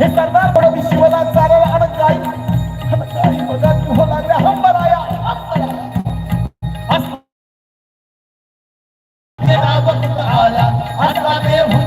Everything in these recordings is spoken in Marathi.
हे सरदार मी शिवला चालला अणकाई अणकाई बघा की हो लागल्या हंबराया हंबराया असं ते रावण आला असला ते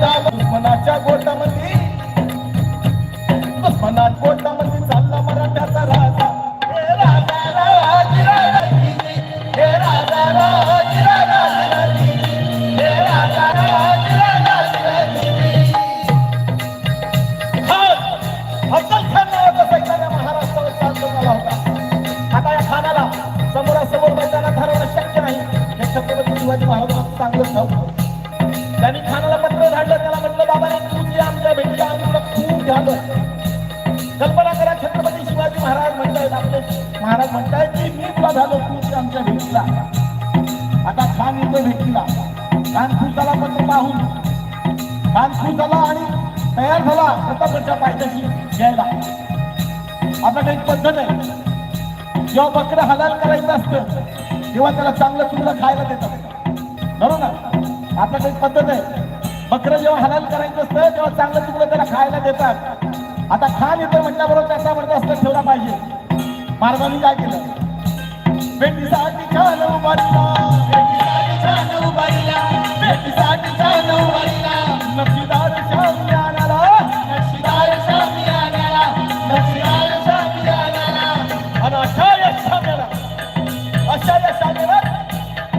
महाराज म्हणतायत की मी झालो तू आमच्या भेटीला. आता खान येतो भेटीला. खान खुशाला पत्र पाहून. खान खुश झाला आणि तयार झाला प्रतापच्या पायथ्याशी घ्यायला आता काही पद्धत आहे. जेव्हा बकरं हलाल करायचं असतं तेव्हा त्याला चांगलं चुकलं खायला देतात. बरोबर ना? आता काही पद्धत आहे. बकरं जेव्हा हलाल करायचं असतं तेव्हा चांगलं चुकलं त्याला खायला देतात. आता खान येतो म्हटल्याबरोबर त्याचा म्हणत असतं ठेवला पाहिजे. महाराजांनी काय केलं भेटीसाठी छान उभारला भेटीसाठी छान उभारला भेटीसाठी छान उभारला नक्षीदार शामी आणाला नक्षीदार शामी आणाला नक्षीदार शामी आणाला आणि अशा या शाम्याला अशा या शाम्याला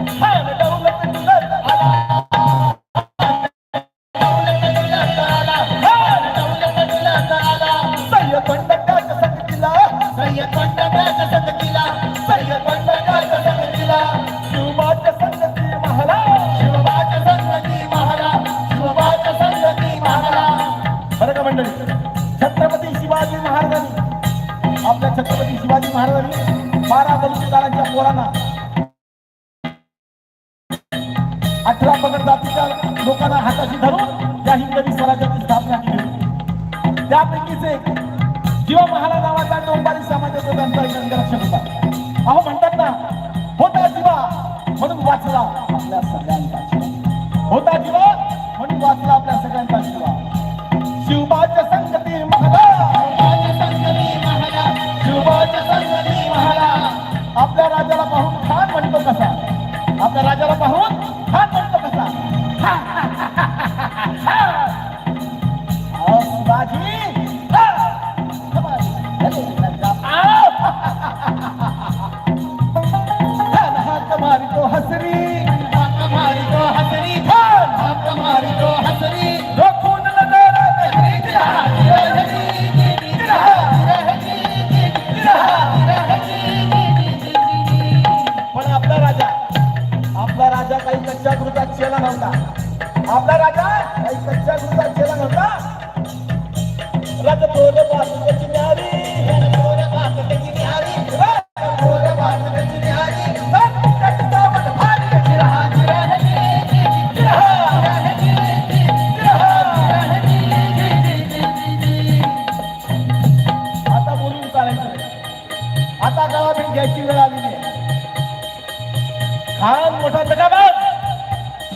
छान दौलत मिळत आला छत्रपती महाराजांनी बारा बलुतेदारांच्या पोरांना. अठरा पगड जातीच्या लोकांना हाताशी धरून आपल्या राजाला पाहून आपला राजा? काही कच्च्या गृहात केला नव्हता? राजा थोर न्यारी थोर बाजूची न्यारी थोर बाजूची न्यारी आता गावात घ्यायची वेळ आलेली आहे खान मोठा जगाबाद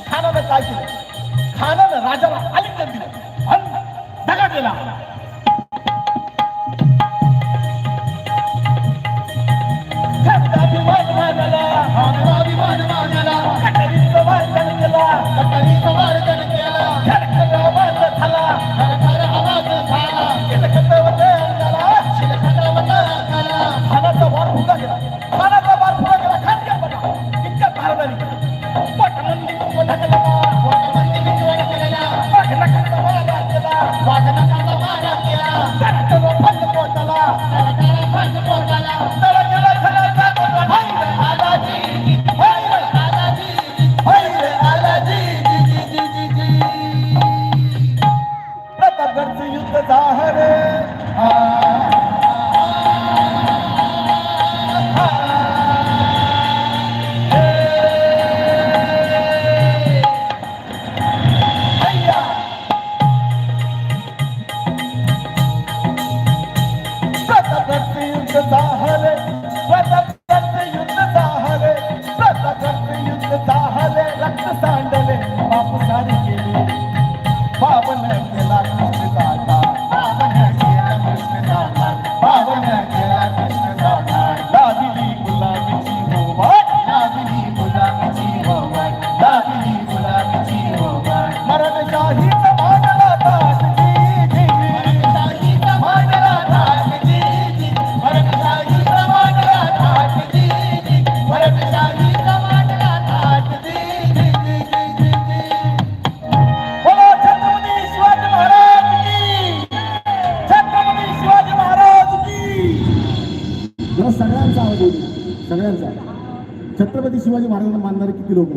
खानानं काय केलं? खानानं राजाला आलिंगन दिलं. Para 我们来接。सगळ्यांचा. छत्रपती शिवाजी महाराजांना मानणारे किती लोक